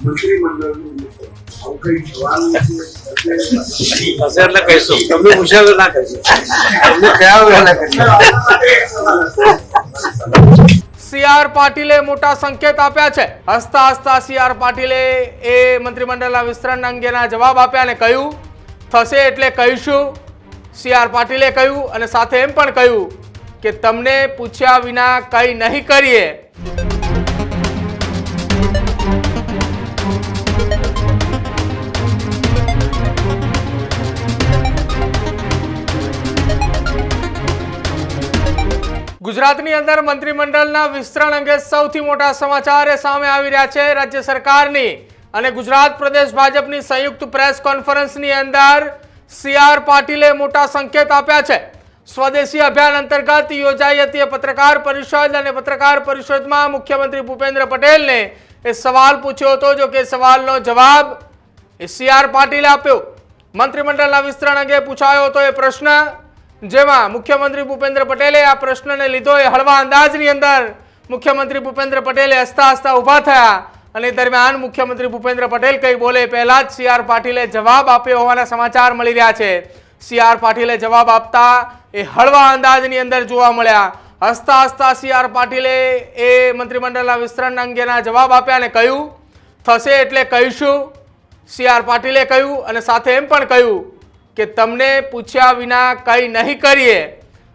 એટલે હશે એટલે કહીશું. તમને પૂછ્યા વગર ના કહીશું. તમને કયા ના કહીશું. સી પાટીલે મોટા સંકેત આપ્યા છે. હસતા હસતા સીઆર પાટીલે એ મંત્રીમંડળના વિસ્તરણ અંગેના જવાબ આપ્યા અને કહ્યું, થશે એટલે કહીશું. સીઆર પાટીલે કહ્યું અને સાથે એમ પણ કહ્યું કે, તમને પૂછ્યા વિના કંઈ નહીં કરીએ. ગુજરાતની અંદર મંત્રીમંડળના વિસ્તરણ અંગે સૌથી મોટા સમાચાર એ સામે આવી રહ્યા છે. રાજ્ય સરકારની અને ગુજરાત પ્રદેશ ભાજપની સંયુક્ત પ્રેસ કોન્ફરન્સની અંદર સી આર પાટીલે મોટા સંકેત આપ્યા છે. સ્વદેશી અભિયાન અંતર્ગત યોજાઈ હતી પત્રકાર પરિષદ અને પત્રકાર પરિષદમાં મુખ્યમંત્રી ભૂપેન્દ્ર પટેલને એ સવાલ પૂછ્યો હતો. જો કે સવાલનો જવાબ એ સી આર પાટીલે આપ્યો. મંત્રીમંડળના વિસ્તરણ અંગે પૂછાયો હતો એ પ્રશ્ન. જેમાં મુખ્યમંત્રી ભૂપેન્દ્ર પટેલે આ પ્રશ્નને લીધો એ હળવા અંદાજની અંદર મુખ્યમંત્રી ભૂપેન્દ્ર પટેલે હસતા હસતા ઊભા થયા. અને દરમિયાન મુખ્યમંત્રી ભૂપેન્દ્ર પટેલ કંઈ બોલે પહેલા જ સી આર પાટીલે જવાબ આપ્યો હોવાના સમાચાર મળી રહ્યા છે. સી આર પાટીલે જવાબ આપતા એ હળવા અંદાજની અંદર જોવા મળ્યા. હસતા હસતા સી આર પાટીલે એ મંત્રીમંડળના વિસ્તરણ અંગેના જવાબ આપ્યા અને કહ્યું, થશે એટલે કહીશું. સી આર પાટીલે કહ્યું અને સાથે એમ પણ કહ્યું કે તમને પૂછ્યા વિના કંઈ નહીં કરીએ.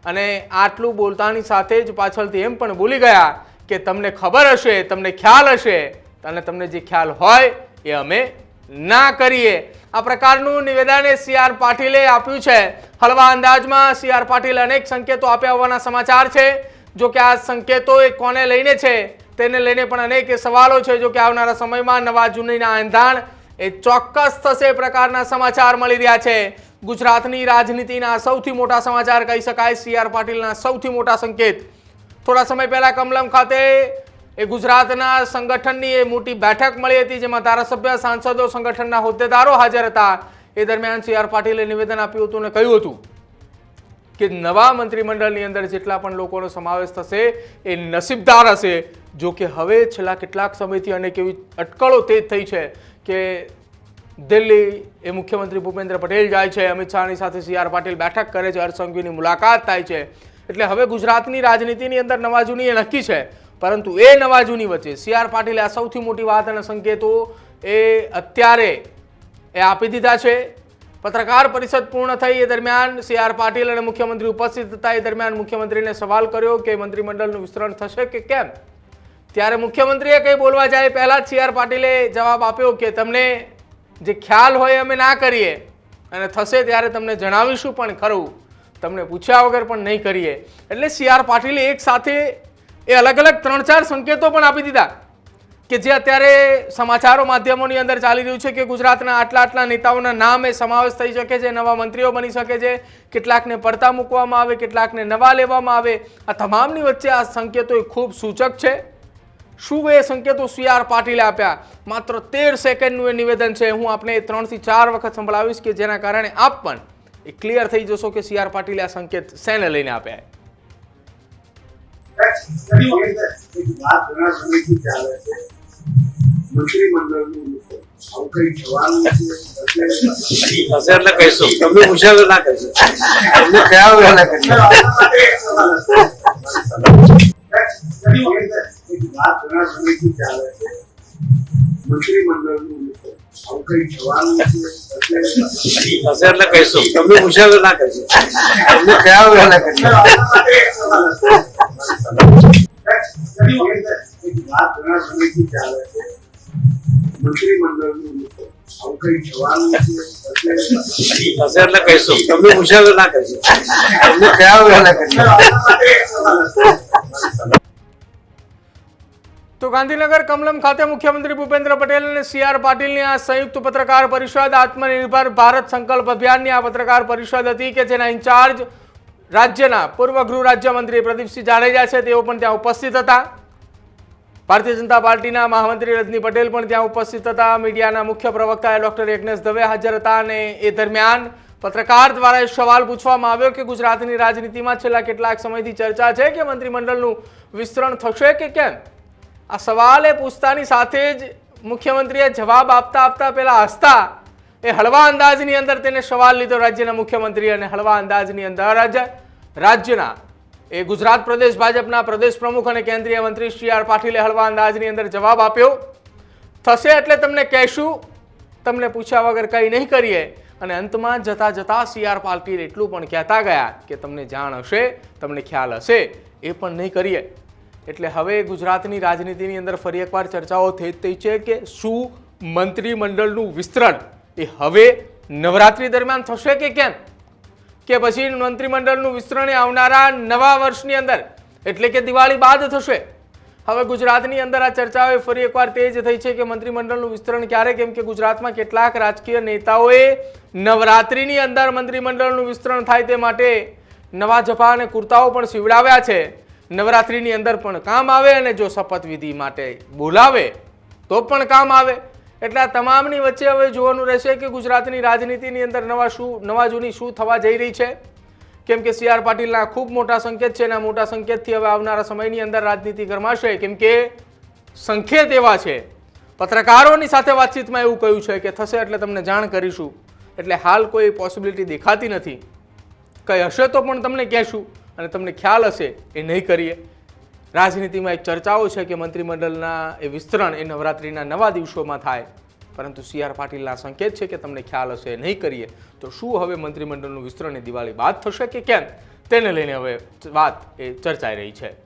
અને આટલું બોલતાની સાથે જ પાછળથી એમ પણ ભૂલી ગયા કે તમને ખબર હશે, તમને ખ્યાલ હશે, અને તમને જે ખ્યાલ હોય એ અમે ના કરીએ. આ પ્રકારનું નિવેદન સી આર પાટીલે આપ્યું છે. હળવા અંદાજમાં સી આર પાટીલ અનેક સંકેતો આપ્યા હોવાના સમાચાર છે. જો કે આ સંકેતો એ કોને લઈને છે? તેને લઈને પણ અનેક સવાલો છે. જો કે આવનારા સમયમાં નવા જૂનીના એંધાણ એ ચોક્કસ થશે પ્રકારના સમાચાર મળી રહ્યા છે. ગુજરાતની રાજનીતિના સૌથી મોટા સમાચાર કહી શકાય. સી આર પાટીલના સૌથી મોટા સંકેત. થોડા સમય પહેલા કમલમ ખાતે એ ગુજરાતના સંગઠનની એ મોટી બેઠક મળી હતી, જેમાં ધારાસભ્ય, સાંસદો, સંગઠનના હોદ્દેદારો હાજર હતા. એ દરમિયાન સી આર પાટીલે નિવેદન આપ્યું હતું અને કહ્યું હતું કે નવા મંત્રીમંડળની અંદર જેટલા પણ લોકોનો સમાવેશ થશે એ નસીબદાર હશે. જો કે હવે છેલ્લા કેટલાક સમયથી અનેક એવી અટકળો તેજ થઈ છે. કે દિલ્હી એ મુખ્યમંત્રી ભૂપેન્દ્ર પટેલ જાય છે, અમિત શાહની સાથે સી આર પાટીલ બેઠક કરે છે હરસંઘવીની મુલાકાત થાય છે. એટલે હવે ગુજરાતની રાજનીતિની અંદર નવાજૂની એ નક્કી છે, પરંતુ એ નવાજૂની વચ્ચે સી આર પાટીલે આ સૌથી મોટી વાત અને સંકેતો એ અત્યારે એ આપી દીધા છે. પત્રકાર પરિષદ પૂર્ણ થઈ એ દરમિયાન સી આર પાટીલ અને મુખ્યમંત્રી ઉપસ્થિત હતા એ દરમિયાન મુખ્યમંત્રીને સવાલ કર્યો કે મંત્રીમંડળનું વિસ્તરણ થશે કે કેમ? ત્યારે મુખ્યમંત્રીએ કંઈ બોલવા જાય પહેલાં જ સી આર પાટીલે જવાબ આપ્યો કે તમને જે ખ્યાલ હોય અમે ના કરીએ અને થશે ત્યારે તમને જણાવીશું પણ ખરું. તમને પૂછ્યા વગર પણ નહીં કરીએ. એટલે સી આર પાટીલે એક સાથે એ અલગ અલગ ત્રણ ચાર સંકેતો પણ આપી દીધા કે જે અત્યારે સમાચારો માધ્યમોની અંદર ચાલી રહ્યું છે કે ગુજરાતના આટલા આટલા નેતાઓના નામ સમાવેશ થઈ શકે છે, નવા મંત્રીઓ બની શકે છે, કેટલાકને પડતા મૂકવામાં આવે, કેટલાકને નવા લેવામાં આવે. આ તમામની વચ્ચે આ સંકેતો એ ખૂબ સૂચક છે. શું એ સંકેતો સી આર પાટીલે આપ્યા? માત્ર તેર સેકન્ડનું એ નિવેદન છે. હું આપને ત્રણથી ચાર વખત સંભળાવીશ કે જેના કારણે આપ પણ એ ક્લિયર થઈ જશો કે સી આર પાટીલે આ સંકેત શેને લઈને આપ્યા મંત્રીમંડળનું ઘણા સમયથી ચાલે છે મંત્રીમંડળનું આવું કઈ જવાનું છે એટલે હશે એટલે કહીશું તમને પૂછ્યા વગર ના કહીશું તમને કયા વગર ના કહીશું એક વાત ઘણા સમયથી ચાલે છે મંત્રીમંડળનું આવું કઈ જવાનું છે એટલે હશે એટલે કહીશું તમને પૂછ્યા વગર ના કહીશું તમને કયા વગર ના કહીશું તો ગાંધીનગર કમલમ ખાતે મુખ્યમંત્રી ભૂપેન્દ્ર પટેલ અને સી આર પાટીલની આ સંયુક્ત પત્રકાર પરિષદ આત્મનિર્ભર ભારત સંકલ્પ અભિયાનની આ પત્રકાર પરિષદ હતી કે જેના ઇન્ચાર્જ રાજ્યના પૂર્વ ગૃહ રાજ્યમંત્રી પ્રદીપસિંહ જાડેજા છે, તેઓ પણ ત્યાં ઉપસ્થિત હતા. ભારતીય જનતા પાર્ટીના મહામંત્રી રજની પટેલ પણ ત્યાં ઉપસ્થિત હતા. મીડિયાના મુખ્ય પ્રવક્તા ડોક્ટર યજ્ઞેશ દવે હાજર હતા અને એ દરમિયાન પત્રકાર દ્વારા એ સવાલ પૂછવામાં આવ્યો કે ગુજરાતની રાજનીતિમાં છેલ્લા કેટલાક સમયથી ચર્ચા છે કે મંત્રીમંડળનું વિસ્તરણ થશે કે કેમ? આ સવાલ પૂછતાની સાથે જ મુખ્યમંત્રીએ જવાબ આપતા આપતા પહેલાં હસતા એ હળવા અંદાજની અંદર તેને સવાલ લીધો રાજ્યના મુખ્યમંત્રી અને હળવા અંદાજની અંદર જ રાજ્યના એ ગુજરાત પ્રદેશ ભાજપના પ્રદેશ પ્રમુખ અને કેન્દ્રીય મંત્રી શ્રી આર પાટીલે હળવા અંદાજની અંદર જવાબ આપ્યો. થશે એટલે તમને કહેશું, તમને પૂછ્યા વગર કંઈ નહીં કરીએ. અને અંતમાં જતા જતા સી આર પાટીલ એટલું પણ કહેતા ગયા કે તમને જાણ હશે, તમને ખ્યાલ હશે, એ પણ નહીં કરીએ. એટલે હવે ગુજરાતની રાજનીતિની અંદર ફરી એકવાર ચર્ચાઓ થઈ થઈ છે કે શું મંત્રીમંડળનું વિસ્તરણ એ હવે નવરાત્રી દરમિયાન થશે કે કેમ? કે પછી મંત્રીમંડળનું વિસ્તરણ એ આવનારા નવા વર્ષની અંદર, એટલે કે દિવાળી બાદ થશે. હવે ગુજરાતની અંદર આ ચર્ચાઓ ફરી એકવાર તેજ થઈ છે કે મંત્રીમંડળનું વિસ્તરણ ક્યારે કેમ? કે ગુજરાતમાં કેટલાક રાજકીય નેતાઓએ નવરાત્રિની અંદર મંત્રીમંડળનું વિસ્તરણ થાય તે માટે નવા જપા અને કુર્તાઓ પણ સીવડાવ્યા છે. નવરાત્રીની અંદર પણ કામ આવે અને જો શપથવિધિ માટે બોલાવે, તો પણ કામ આવે. એટલે આ તમામની વચ્ચે હવે જોવાનું રહેશે કે ગુજરાતની રાજનીતિની અંદર નવા શું, નવા જૂની શું થવા જઈ રહી છે. કેમ કે સી આર પાટીલના ખૂબ મોટા સંકેત છે આ મોટા સંકેતથી હવે આવનારા સમયની અંદર રાજનીતિ ગરમાશે. કેમ કે સંકેત એવા છે. પત્રકારોની સાથે વાતચીતમાં એવું કહ્યું છે કે થશે એટલે તમને જાણ કરીશું. એટલે હાલ કોઈ પોસિબિલિટી દેખાતી નથી. કંઈ હશે તો પણ તમને કહેશું. અને તમને ખ્યાલ હશે, એ નહીં કરીએ. રાજનીતિમાં એક ચર્ચાઓ છે કે મંત્રીમંડળના એ વિસ્તરણ એ નવરાત્રિના નવા દિવસોમાં થાય. પરંતુ સી આર પાટીલના સંકેત છે કે તમને ખ્યાલ હશે, એ નહીં કરીએ. તો શું હવે મંત્રીમંડળનું વિસ્તરણ એ દિવાળી બાદ થશે કે કેમ? તેને લઈને હવે વાત એ ચર્ચાઈ રહી છે.